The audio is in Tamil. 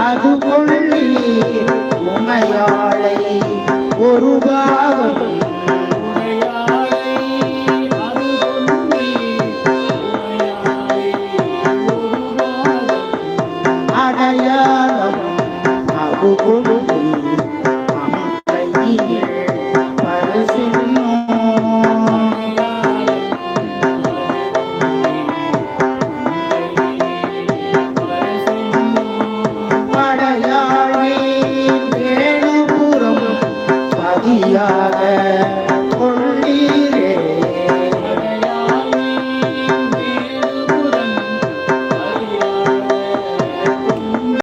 அது கொள்ளி உமையாளை ஒரு பாவம். அடையாளம் அது கொள்ளி மலையாளி மேலபுரம் பதியாக